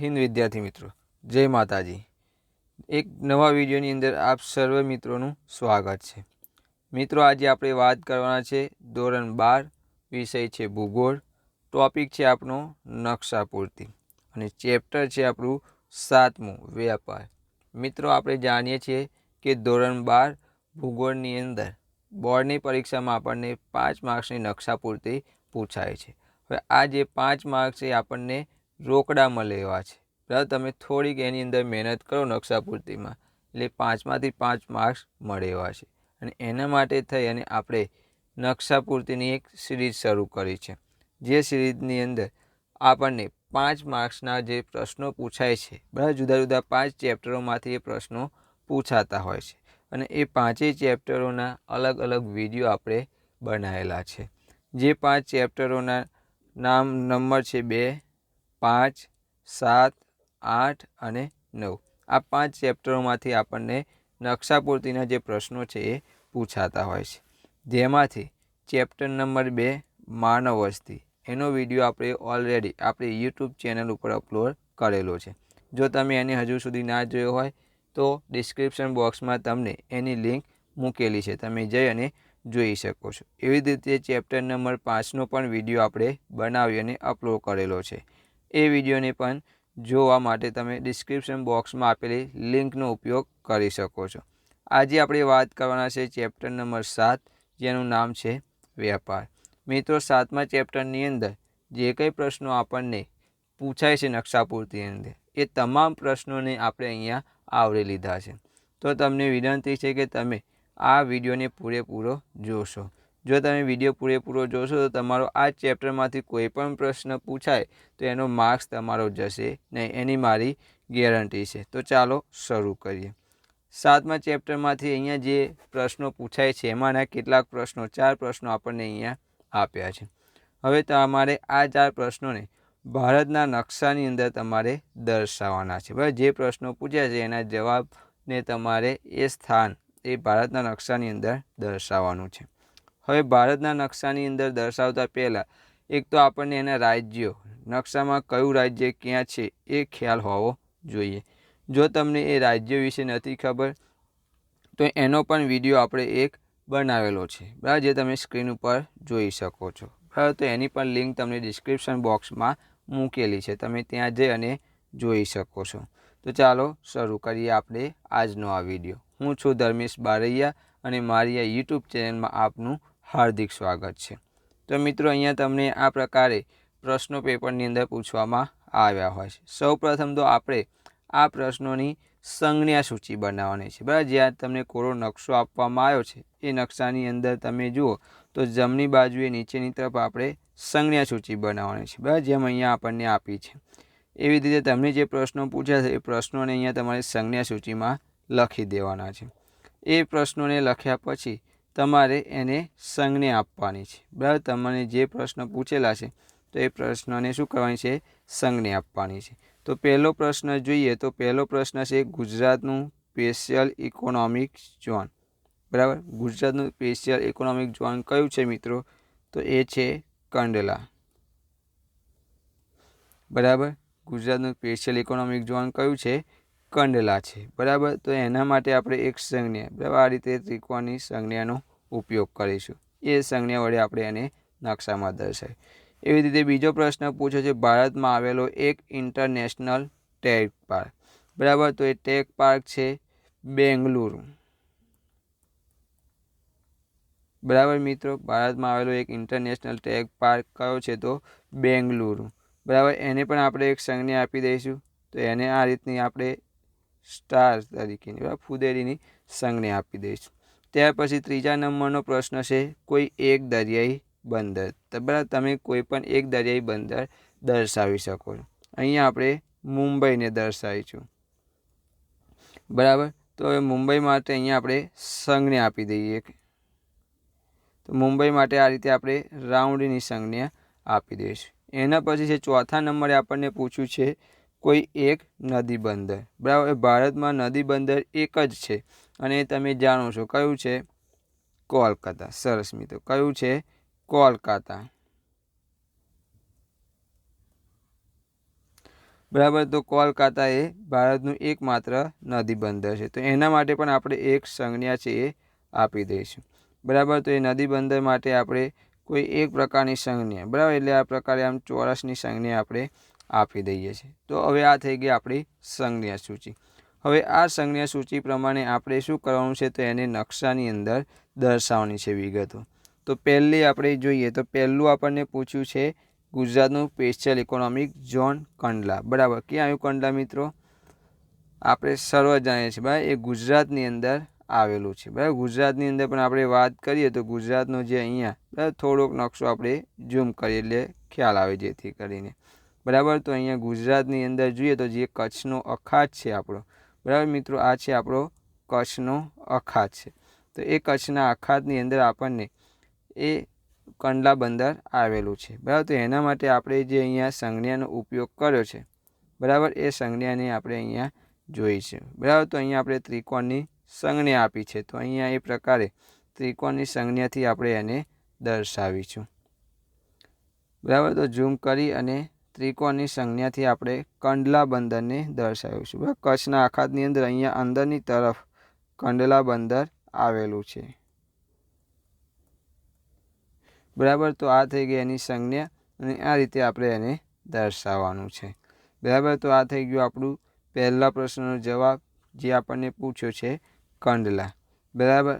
હિન્દ વિદ્યાર્થી મિત્રો, જય માતાજી. એક નવા વિડીયોની અંદર આપ સર્વ મિત્રોનું સ્વાગત છે. મિત્રો, આજે આપણે વાત કરવાના છે ધોરણ બાર, વિષય છે ભૂગોળ. ટોપિક છે આપણો નકશા પૂર્તિ અને ચેપ્ટર છે આપણું સાતમું વ્યાપાર. મિત્રો, આપણે જાણીએ છીએ કે ધોરણ બાર ભૂગોળની અંદર બોર્ડની પરીક્ષામાં આપણને પાંચ માર્ક્સની નકશા પૂર્તિ પૂછાય છે. હવે આ જે પાંચ માર્ક્સ એ આપણને રોકડામાં લેવા છે. બરાબર તમે થોડીક એની અંદર મહેનત કરો નકશા પૂર્તિમાં એટલે પાંચમાંથી પાંચ માર્ક્સ મળે એવા છે. અને એના માટે થઈ અને આપણે નકશા પૂર્તિની એક સિરીઝ શરૂ કરી છે. જે સિરીઝની અંદર આપણને પાંચ માર્ક્સના જે પ્રશ્નો પૂછાય છે બરાબર જુદા જુદા પાંચ ચેપ્ટરોમાંથી એ પ્રશ્નો પૂછાતા હોય છે. અને એ પાંચેય ચેપ્ટરોના અલગ અલગ વીડિયો આપણે બનાવેલા છે. જે પાંચ ચેપ્ટરોના નામ, નંબર છે બે પાંચ, સાત, આઠ અને નવ. આ પાંચ ચેપ્ટરોમાંથી આપણને નકશાપૂર્તિના જે પ્રશ્નો છે એ પૂછાતા હોય છે. જેમાંથી ચેપ્ટર નંબર બે, માનવ વસ્તી. એનો વીડિયો આપણે ઓલરેડી આપણી યુટ્યુબ ચેનલ ઉપર અપલોડ કરેલો છે. જો તમે એને હજુ સુધી ના જોયો હોય, તો ડિસ્ક્રિપ્શન બોક્સમાં તમને એની લિંક મૂકેલી છે. તમે જઈ અને જોઈ શકો છો. એવી જ રીતે ચેપ્ટર નંબર પાંચનો પણ વીડિયો આપણે બનાવી અને અપલોડ કરેલો છે. એ વિડીયોને પણ જોવા માટે તમે ડિસ્ક્રિપ્શન બોક્સમાં આપેલી લિંકનો ઉપયોગ કરી શકો છો. આજે આપણે વાત કરવાના છે ચેપ્ટર નંબર સાત, જેનું નામ છે વ્યાપાર. મિત્રો, સાતમા ચેપ્ટરની અંદર જે કંઈ પ્રશ્નો આપણને પૂછાય છે નકશા પૂર્તિની અંદર, એ તમામ પ્રશ્નોને આપણે અહીંયા આવરી લીધા છે. તો તમને વિનંતી છે કે તમે આ વિડીયોને પૂરેપૂરો જોશો. જો તમે વીડિયો પૂરેપૂરો જોશો તો તમારો આ ચેપ્ટરમાંથી કોઈ પણ પ્રશ્ન પૂછાય, તો એનો માર્ક્સ તમારો જશે નહીં, એની મારી ગેરંટી છે. તો ચાલો શરૂ કરીએ. સાતમા ચેપ્ટરમાંથી અહીંયા જે પ્રશ્નો પૂછાય છે, એમાંના કેટલાક પ્રશ્નો, ચાર પ્રશ્નો આપણને અહીંયા આપ્યા છે. હવે તમારે આ ચાર પ્રશ્નોને ભારતના નકશાની અંદર તમારે દર્શાવવાના છે. બરાબર, જે પ્રશ્નો પૂછ્યા છે, એના જવાબને તમારે એ સ્થાન, એ ભારતના નકશાની અંદર દર્શાવવાનું છે. હવે ભારતના નકશાની અંદર દર્શાવતા પહેલાં, એક તો આપણને એના રાજ્યો, નકશામાં કયું રાજ્ય ક્યાં છે એ ખ્યાલ હોવો જોઈએ. જો તમને એ રાજ્ય વિશે નથી ખબર, તો એનો પણ વીડિયો આપણે એક બનાવેલો છે, બરાબર, જે તમે સ્ક્રીન ઉપર જોઈ શકો છો. બરાબર તો એની પણ લિંક તમને ડિસ્ક્રિપ્શન બોક્સમાં મૂકેલી છે, તમે ત્યાં જઈ અને જોઈ શકો છો. તો ચાલો શરૂ કરીએ આપણે આજનો આ વીડિયો. હું છું ધર્મેશ બારૈયા અને મારી આ યુટ્યુબ ચેનલમાં આપનું હાર્દિક સ્વાગત છે. તો મિત્રો, અહીંયા તમને આ પ્રકારે પ્રશ્નો પેપરની અંદર પૂછવામાં આવ્યા હોય છે. સૌ પ્રથમ તો આપણે આ પ્રશ્નોની સંજ્ઞા સૂચિ બનાવવાની છે. બરાબર, જ્યાં તમને કોરો નકશો આપવામાં આવ્યો છે. એ નકશાની અંદર તમે જુઓ તો જમણી બાજુએ નીચેની તરફ આપણે સંજ્ઞા સૂચિ બનાવવાની છે. બરાબર, જેમ અહીંયા આપણને આપી છે. એવી રીતે તમને જે પ્રશ્નો પૂછ્યા છે, એ પ્રશ્નોને અહીંયા તમારી સંજ્ઞા સૂચિમાં લખી દેવાના છે. એ પ્રશ્નોને લખ્યા પછી તમારે એને સંજ્ઞા આપવાની છે. બરાબર? તમને જે પ્રશ્ન પૂછેલા છે, તો એ પ્રશ્નને શું કરવાની છે? સંજ્ઞા આપવાની છે. તો પહેલો પ્રશ્ન જોઈએ, તો પહેલો પ્રશ્ન છે ગુજરાતનું સ્પેશિયલ ઇકોનોમિક ઝોન. બરાબર? ગુજરાતનું સ્પેશિયલ ઇકોનોમિક ઝોન કયું છે મિત્રો? તો એ છે કંડલા. બરાબર? ગુજરાતનું સ્પેશિયલ ઇકોનોમિક ઝોન કયું છે? કંડલા છે. બરાબર? તો એના માટે આપણે એક સંજ્ઞા, બરાબર? આ રીતે ત્રિકોણની સંજ્ઞાનો ઉપયોગ કરીશું. એ સંજ્ઞા વડે આપણે એને નકશામાં દર્શાવી એવી રીતે બીજો પ્રશ્ન પૂછે છે, ભારતમાં આવેલો એક ઇન્ટરનેશનલ ટેક પાર્ક. બરાબર? તો એ ટેક પાર્ક છે બેંગલુરુ. બરાબર મિત્રો? ભારતમાં આવેલો એક ઇન્ટરનેશનલ ટેક પાર્ક કયો છે તો બેંગલુરુ. બરાબર? એને પણ આપણે એક સંજ્ઞા આપી દઈશું. તો એને આ રીતની આપણે સ્ટાર તરીકેની બરાબર ફુદેરીની સંજ્ઞા આપી દઈશું. ત્યાર પછી ત્રીજા નંબરનો પ્રશ્ન છે, કોઈ એક દરિયાઈ બંદર. બરાબર તમે કોઈ પણ એક દરિયાઈ બંદર દર્શાવી શકો છો. અહીંયા આપણે મુંબઈને દર્શાવીશું. બરાબર? તો હવે મુંબઈ માટે અહીંયા આપણે સંજ્ઞા આપી દઈએ. તો મુંબઈ માટે આ રીતે આપણે રાઉન્ડની સંજ્ઞા આપી દઈશું. એના પછી છે, ચોથા નંબરે આપણને પૂછ્યું છે કોઈ એક નદી બંદર. બરાબર ભારતમાં નદી બંદર એક જ છે. અને તમે જાણો છો કયું છે? કોલકાતા. સરસ મિત્રો, કયું છે? કોલકાતા. બરાબર, તો કોલકાતા એ ભારતનું એકમાત્ર નદી બંદર છે. તો એના માટે પણ આપણે એક સંજ્ઞા છે એ આપી દઈશું. બરાબર, તો એ નદી બંદર માટે આપણે કોઈ એક પ્રકારની સંજ્ઞા. બરાબર, એટલે આ પ્રકારે આમ ચોરસની સંજ્ઞા આપણે આપી દઈએ છીએ. તો હવે આ થઈ ગઈ આપણી સંજ્ઞા સૂચિ. હવે આ સંજ્ઞા સૂચિ પ્રમાણે આપણે શું કરવાનું છે તો એને નકશાની અંદર દર્શાવવાની છે વિગતો. તો પહેલી આપણે જોઈએ તો પહેલું આપણને પૂછ્યું છે ગુજરાતનું સ્પેશિયલ ઇકોનોમિક ઝોન કંડલા. બરાબર? ક્યાં આવ્યું કંડલા મિત્રો? આપણે સર્વ જાણીએ છીએ બરાબર એ ગુજરાતની અંદર આવેલું છે. બરાબર? ગુજરાતની અંદર પણ આપણે વાત કરીએ તો ગુજરાતનો જે અહીંયા, બરાબર, થોડોક નકશો આપણે ઝૂમ કરીએ એટલે ખ્યાલ આવે જેથી કરીને. બરાબર? તો અહીંયા ગુજરાતની અંદર જોઈએ તો જે કચ્છનો અખાત છે આપણો, બરાબર મિત્રો? આ છે આપણો કચ્છનો અખાત છે. તો એ કચ્છના અખાતની અંદર આપણને એ કંડલા બંદર આવેલું છે. બરાબર? તો એના માટે આપણે જે અહીંયા સંજ્ઞાનો ઉપયોગ કર્યો છે, બરાબર? એ સંજ્ઞાને આપણે અહીંયા જોઈ છે. બરાબર? તો અહીંયા આપણે ત્રિકોણની સંજ્ઞા આપી છે. તો અહીંયા એ પ્રકારે ત્રિકોણની સંજ્ઞાથી આપણે એને દર્શાવીશું. બરાબર? તો ઝૂમ કરી અને ત્રિકોણની સંજ્ઞાથી આપણે કંડલા બંદરને દર્શાવીશું. બરાબર કચ્છના આખાતની અંદર અહીંયા અંદરની તરફ કંડલા બંદર આવેલું છે. બરાબર, તો આ થઈ ગઈ એની સંજ્ઞા અને આ રીતે આપણે એને દર્શાવવાનું છે. બરાબર, તો આ થઈ ગયું આપણું પહેલા પ્રશ્નનો જવાબ જે આપણને પૂછ્યો છે કંડલા. બરાબર?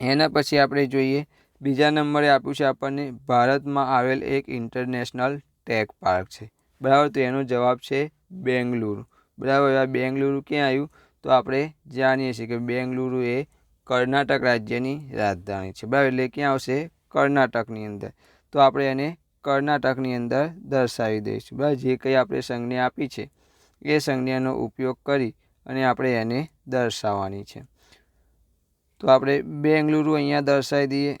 એના પછી આપણે જોઈએ, બીજા નંબરે આપ્યું છે આપણને ભારતમાં આવેલ એક ઇન્ટરનેશનલ ટેક પાર્ક છે. બરાબર, તો એનો જવાબ છે બેંગલુરુ. બરાબર આ બેંગલુરુ ક્યાં આવ્યું? તો આપણે જાણીએ છીએ કે બેંગલુરુ એ કર્ણાટક રાજ્યની રાજધાની છે. બરાબર, એટલે ક્યાં આવશે? કર્ણાટકની અંદર. તો આપણે એને કર્ણાટકની અંદર દર્શાવી દઈશું. બરાબર, જે કંઈ આપણે સંજ્ઞા આપી છે, એ સંજ્ઞાનો ઉપયોગ કરી અને આપણે એને દર્શાવવાની છે. તો આપણે બેંગલુરુ અહીંયા દર્શાવી દઈએ.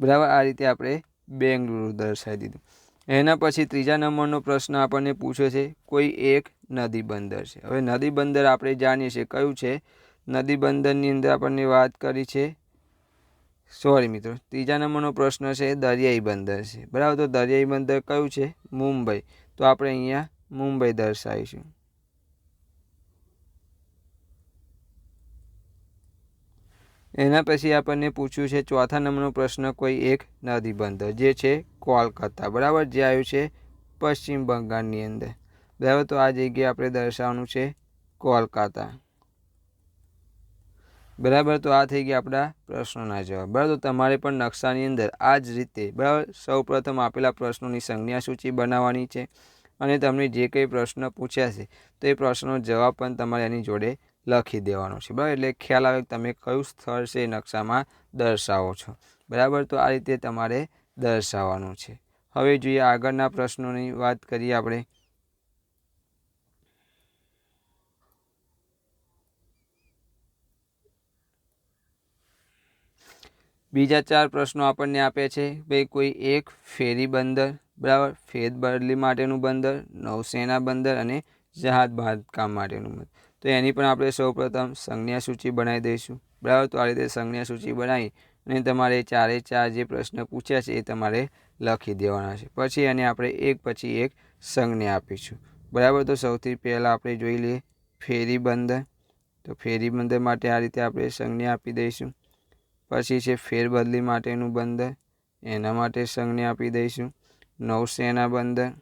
બરાબર? આ રીતે આપણે બેંગલુરુ દર્શાવી દીધું. એના પછી ત્રીજા નંબરનો પ્રશ્ન આપણને પૂછે છે, કોઈ એક નદી બંદર છે. હવે નદી બંદર આપણે જાણીએ છીએ. કયું છે? નદી બંદરની અંદર આપણને વાત કરી છે, સોરી મિત્રો, ત્રીજા નંબરનો પ્રશ્ન છે, દરિયાઈ બંદર છે. બરાબર? તો દરિયાઈ બંદર કયું છે? મુંબઈ. તો આપણે અહીંયા મુંબઈ દર્શાવીશું. એના પછી આપણને પૂછ્યું છે, ચોથા નંબરનો પ્રશ્ન કોઈ એક નદી બંદર જે છે કોલકાતા, બરાબર? જે આવ્યું છે પશ્ચિમ બંગાળની અંદર. બરાબર? તો આ જગ્યાએ આપણે દર્શાવવાનું છે કોલકાતા. બરાબર? તો આ થઈ ગયા આપણા પ્રશ્નોના જવાબ. બરાબર? તો તમારે પણ નકશાની અંદર આ જ રીતે, બરાબર? સૌ પ્રથમ આપેલા પ્રશ્નોની સંજ્ઞા સૂચિ બનાવવાની છે અને તમને જે કંઈ પ્રશ્ન પૂછ્યા છે, તો એ પ્રશ્નનો જવાબ પણ તમારે એની જોડે લખી દેવાનું છે. બરાબર? એટલે ખ્યાલ આવે કે તમે કયું સ્થળ છે નકશામાં દર્શાવો છો. બરાબર? તો આ રીતે તમારે દર્શાવવાનું છે. હવે જોઈએ આગળના પ્રશ્નોની વાત કરીએ આપણે. બીજા ચાર પ્રશ્નો આપણને આપે છે. ભાઈ, કોઈ એક ફેરી બંદર, બરાબર? ફેદ બદલી માટેનું બંદર, નૌસેના બંદર અને જહાજ બાંધકામ માટેનું બંદર. તો એની પણ આપણે સૌપ્રથમ સંજ્ઞા સૂચિ બનાવી દઈશું. બરાબર? તો આ રીતે સંજ્ઞા સૂચિ બનાવી અને તમારે ચારે ચાર જે પ્રશ્ન પૂછ્યા છે એ તમારે લખી દેવાના છે. પછી એને આપણે એક પછી એક સંજ્ઞા આપીશું. બરાબર? તો સૌથી પહેલાં આપણે જોઈ લઈએ ફેરી બંદર તો ફેરી બંદર માટે આ રીતે આપણે સંજ્ઞા આપી દઈશું. પછી છે ફેરબદલી માટેનું બંદર એના માટે સંજ્ઞા આપી દઈશું. નૌસેના બંદર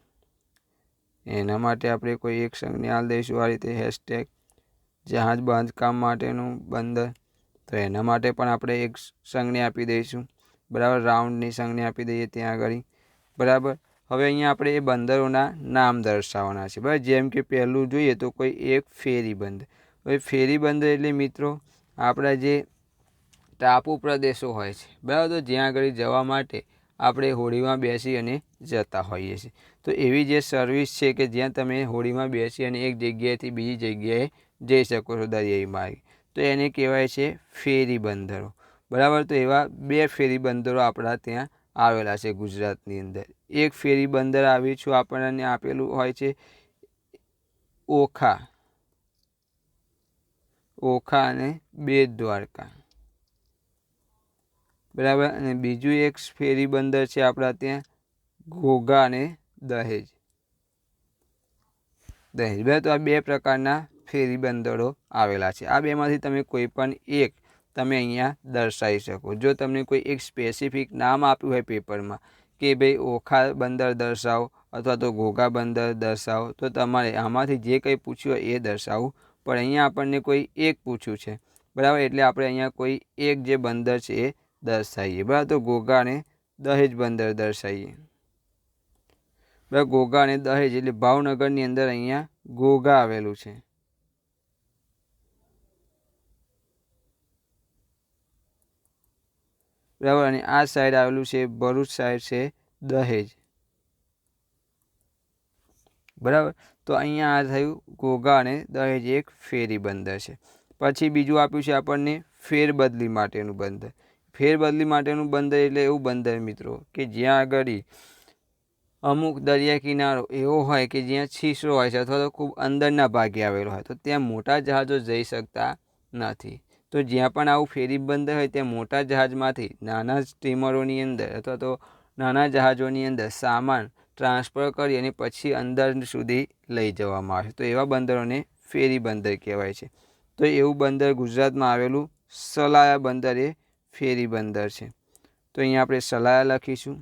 એના માટે આપણે કોઈ એક સંજ્ઞા દઈશું. આ રીતે હેશટેગ જહાજ બાંધકામ માટેનું બંદર. તો એના માટે પણ આપણે એક સંજ્ઞા આપી દઈશું. બરાબર? રાઉન્ડની સંજ્ઞા આપી દઈએ ત્યાં આગળ. બરાબર? હવે અહીંયા આપણે એ બંદરોના નામ દર્શાવવાના છે. બરાબર? જેમ કે પહેલું જોઈએ તો કોઈ એક ફેરી બંદર હવે ફેરી બંદર એટલે મિત્રો, આપણા જે ટાપુ પ્રદેશો હોય છે. બરાબર? તો જ્યાં આગળ જવા માટે આપણે હોડીમાં બેસી અને જતા હોઈએ છીએ. તો એવી જે સર્વિસ છે કે જ્યાં તમે હોડીમાં બેસી અને એક જગ્યાએથી બીજી જગ્યાએ જઈ શકો છો દરિયાઈ માર્ગે. તો એને કહેવાય છે ફેરી બંદરો બરાબર? તો એવા બે ફેરી બંદરો આપણા ત્યાં આવેલા છે ગુજરાતની અંદર. એક ફેરી બંદર આવી છું આપણને આપેલું હોય છે ઓખા. ઓખા અને બેટ દ્વારકા બરાબર? અને બીજું એક ફેરી બંદર છે આપણા ત્યાં ઘોઘા અને દહેજ. દહેજ. બરાબર? તો આ બે પ્રકારના ફેરી બંદરો આવેલા છે. આ બેમાંથી તમે કોઈ પણ એક તમે અહીંયા દર્શાવી શકો. જો તમને કોઈ એક સ્પેસિફિક નામ આપ્યું હોય પેપરમાં કે ભાઈ ઓખા બંદર દર્શાવો અથવા તો ઘોઘા બંદર દર્શાવો, તો તમારે આમાંથી જે કંઈ પૂછ્યું હોય એ દર્શાવવું પણ અહીંયા આપણને કોઈ એક પૂછ્યું છે. બરાબર? એટલે આપણે અહીંયા કોઈ એક જે બંદર છે એ દર્શાવીએ. બરાબર? તો ઘોઘા દહેજ બંદર દર્શાવીએ. બરાબર? ઘોઘા અને દહેજ એટલે ભાવનગરની અંદર અહીંયા ઘોઘા આવેલું છે. બરાબર? અને આ સાઈડ આવેલું છે, ભરૂચ સાઈડ છે, દહેજ. બરાબર? તો અહીંયા આ થયું ઘોઘા અને દહેજ એક ફેરી બંદર છે. પછી બીજું આપ્યું છે આપણને ફેરબદલી માટેનું બંદર. ફેરબદલી માટેનું બંદર એટલે એવું બંદર મિત્રો, કે જ્યાં આગળ અમુક દરિયા કિનારો એવો હોય કે જ્યાં છીછરો હોય છે, અથવા તો ખૂબ અંદરના ભાગે આવેલો હોય, તો ત્યાં મોટા જહાજો જઈ શકતા નથી. તો જ્યાં પણ આવું ફેરી બંદર હોય ત્યાં મોટા જહાજમાંથી નાના સ્ટીમરોની અંદર અથવા તો નાના જહાજોની અંદર સામાન ટ્રાન્સફર કરી અને પછી અંદર સુધી લઈ જવામાં આવે તો એવા બંદરોને ફેરી બંદર કહેવાય છે. તો એવું બંદર ગુજરાતમાં આવેલું સલાયા બંદર એ ફેરી બંદર છે. તો અહીંયા આપણે સલાયા લખીશું.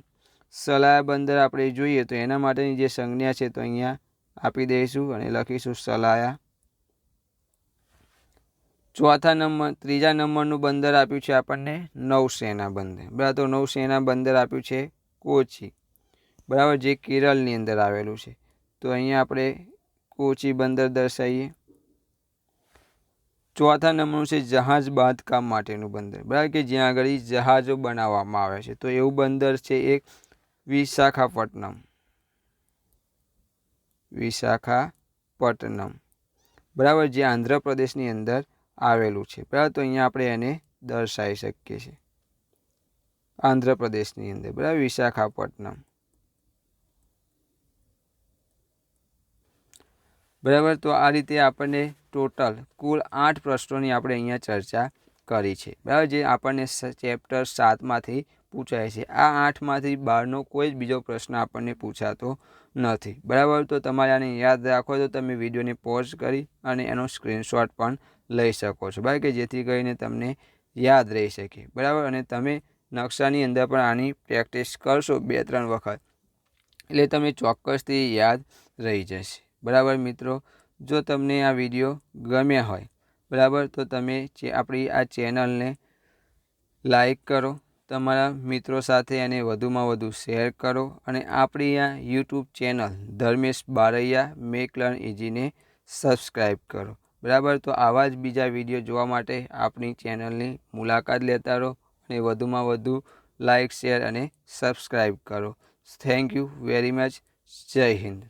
સલાયા બંદર આપણે જોઈએ તો એના માટેની જે સંજ્ઞા છે તો અહીંયા આપી દઈશું અને લખીશું સલાયા. ચોથા નંબર, ત્રીજા નંબરનું બંદર આપ્યું છે આપણને નૌસેના બંદર. બરાબર, તો નૌસેના બંદર આપ્યું છે કોચી. બરાબર, જે કેરળની અંદર આવેલું છે. તો અહીંયા આપણે કોચી બંદર દર્શાવીએ. ચોથા નંબરનું છે જહાજ બાંધકામ માટેનું બંદર. બરાબર, કે જ્યાં આગળ જહાજો બનાવવામાં આવે છે. તો એવું બંદર છે એક વિશાખાપટ્ટનમ. વિશાખાપટ્ટનમ. બરાબર, જે આંધ્રપ્રદેશની અંદર આવેલું છે. બરાબર તો અહીંયા આપણે એને દર્શાવી શકીએ છીએ. આંધ્રપ્રદેશની અંદર, બરાબર? વિશાખાપટ્ટનમ. બરાબર? તો આ રીતે આપણને ટોટલ કુલ આઠ પ્રશ્નોની આપણે અહીંયા ચર્ચા કરી છે. બરાબર? જે આપણને ચેપ્ટર સાતમાંથી પૂછાય છે. આ આઠમાંથી બારનો કોઈ જ બીજો પ્રશ્ન આપણને પૂછાતો નથી. બરાબર? તો તમારે આને યાદ રાખો તો તમે વિડીયોને પોઝ કરી અને એનો સ્ક્રીનશોટ પણ લઈ શકો છો. બરાબર? કે જેથી કરીને તમને યાદ રહી શકે. બરાબર? અને તમે નકશાની અંદર પણ આની પ્રેક્ટિસ કરશો બે, ત્રણ વખત. એટલે તમે ચોક્કસથી યાદ રહી જશે. બરાબર મિત્રો? જો તમને આ વીડિયો ગમ્યા હોય, બરાબર? તો તમે જે આપણી આ ચેનલને લાઈક કરો તમારા મિત્રો સાથે એને વધુમાં વધુ શેર કરો અને આપણી આ YouTube channel Dharmesh Baraiya make learn ઇઝીને subscribe કરો. બરાબર? તો આવા જ બીજા વીડિયો જોવા માટે આપણી ચેનલની મુલાકાત લેતા રહો અને વધુમાં વધુ લાઇક, શેર અને સબસ્ક્રાઈબ કરો. Thank you very much. જય હિન્દ.